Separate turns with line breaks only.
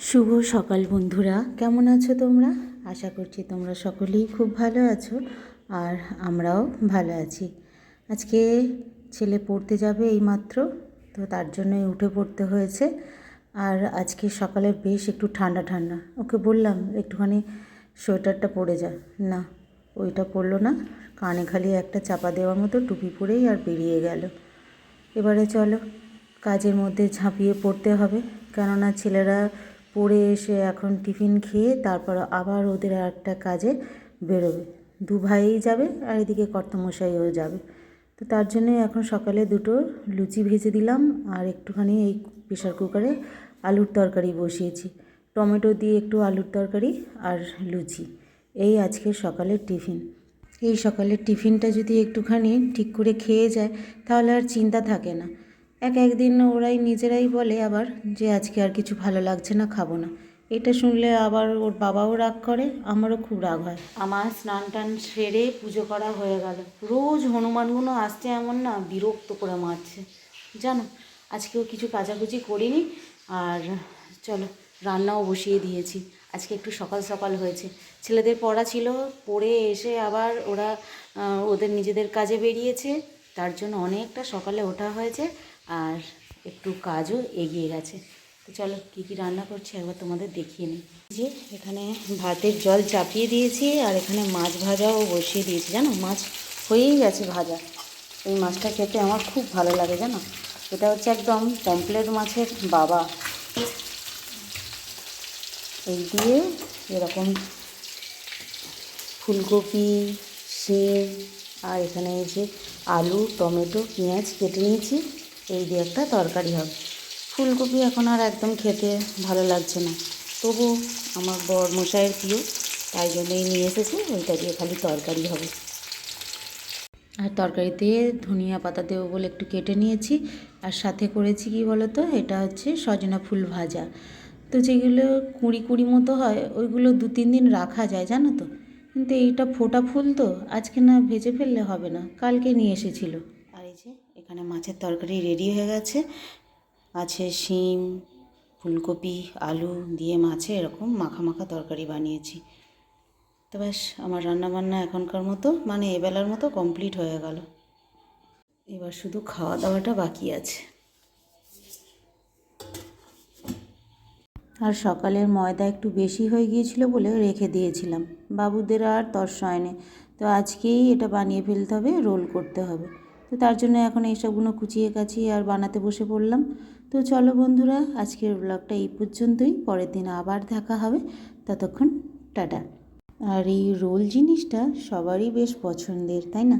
শুভ সকাল বন্ধুরা। কেমন আছো তোমরা? আশা করছি তোমরা সকলেই খুব ভালো আছো আর আমরাও ভালো আছি। আজকে ছেলে পড়তে যাবে এইমাত্র, তো তার জন্যই উঠে পড়তে হয়েছে। আর আজকে সকালে বেশ একটু ঠান্ডা ঠান্ডা। ওকে বললাম, একটুখানি সোয়েটারটা পরে যা। না, ওইটা পরলো না। কানে খালি একটা চাপা দেওয়ার মতো টুপি পরেই আর বেরিয়ে গেল। এবারে চলো, কাজের মধ্যে ঝাঁপিয়ে পড়তে হবে। কেননা ছেলেরা পড়ে এসে এখন টিফিন খেয়ে তারপর আবার ওদের একটা কাজে বেরোবে। দু ভাইই যাবে আর এদিকে কর্তমশাইও যাবে। তো তার জন্য এখন সকালে দুটো লুচি ভেজে দিলাম আর একটুখানি এই প্রেশার কুকারে আলুর তরকারি বসিয়েছি। টমেটো দিয়ে একটু আলুর তরকারি আর লুচি। এই আজকে সকালের টিফিন। এই সকালের টিফিনটা যদি একটুখানি ঠিক করে খেয়ে যায় তাহলে আর চিন্তা থাকে না। এক একদিন ওরাই নিজেরাই বলে আবার যে আজকে আর কিছু ভালো লাগছে না, খাব না। এটা শুনলে আবার ওর বাবাও রাগ করে, আমারও খুব রাগ হয়। আমার স্নান টান সেরে পুজো করা হয়ে গেল। রোজ হনুমানগুলো আসছে এমন না, বিরক্ত করে মারছে। জানো, আজকেও কিছু কাচাকুচি করিনি, আর চলো, রান্নাও বসিয়ে দিয়েছি। আজকে একটু সকাল সকাল হয়েছে। ছেলেদের পড়া ছিল, পড়ে এসে আবার ওরা ওদের নিজেদের কাজে বেরিয়েছে। তার জন্য অনেকটা সকালে ওঠা হয়েছে। আর একটু কাজও এগিয়ে গেছে। তো চলো কী কী রান্না করছি একবার তোমাদের দেখিয়ে নিই। যে এখানে ভাতের জল চাপিয়ে দিয়েছি আর এখানে মাছ ভাজাও বসিয়ে দিয়েছি, জানো? মাছ হয়েই গেছে ভাজা। এই মাছটা খেতে আমার খুব ভালো লাগে, জানো? এটা হচ্ছে একদম পমপ্লেট মাছের বাবা। এই দিয়ে এরকম ফুলকপি, শিম আর এখানে এই যে আলু, টমেটো, পেঁয়াজ কেটে নিয়েছি। এই দিয়ে একটা তরকারি হবে। ফুলকপি এখন আর একদম খেতে ভালো লাগছে না। তবু আমার বর মশাইয়ের প্রিয়, তাই জন্যই নিয়ে এসেছি, ওইটা দিয়ে খালি তরকারি হবে। আর তরকারিতে ধনিয়া পাতা দেবো বলে একটু কেটে নিয়েছি, আর সাথে করেছি কি বলো তো এটা হচ্ছে সজনা ফুল ভাজা। তো যেগুলো কুড়ি কুড়ি মতো হয়, ওইগুলো দু তিন দিন রাখা যায়, জানো তো? কিন্তু এইটা ফোটা ফুল তো, আজকে না ভেজে ফেললে হবে না, কালকে নিয়ে এসেছিল। এখানে মাছের তরকারি রেডি হয়ে গেছে। আছে শিম, ফুলকপি, আলু দিয়ে মাছে এরকম মাখা মাখা তরকারি বানিয়েছি। তো ব্যাস, আমার রান্নাবান্না এখনকার মতো মানে এবেলার মতো কমপ্লিট হয়ে গেল। এবার শুধু খাওয়া দাওয়াটা বাকি আছে। আর সকালের ময়দা একটু বেশি হয়ে গিয়েছিল বলে রেখে দিয়েছিলাম। বাবুদের আর তর্স হয়নি তো আজকেই এটা বানিয়ে ফেলতে হবে, রোল করতে হবে। তো তার জন্য এখন এইসবগুলো কুচিয়ে কাচিয়ে আর বানাতে বসে পড়লাম। তো চলো বন্ধুরা, আজকের ব্লগটা এই পর্যন্তই। পরের দিন আবার দেখা হবে। ততক্ষণ টাটা। আর এই রোল জিনিসটা সবারই বেশ পছন্দের, তাই না?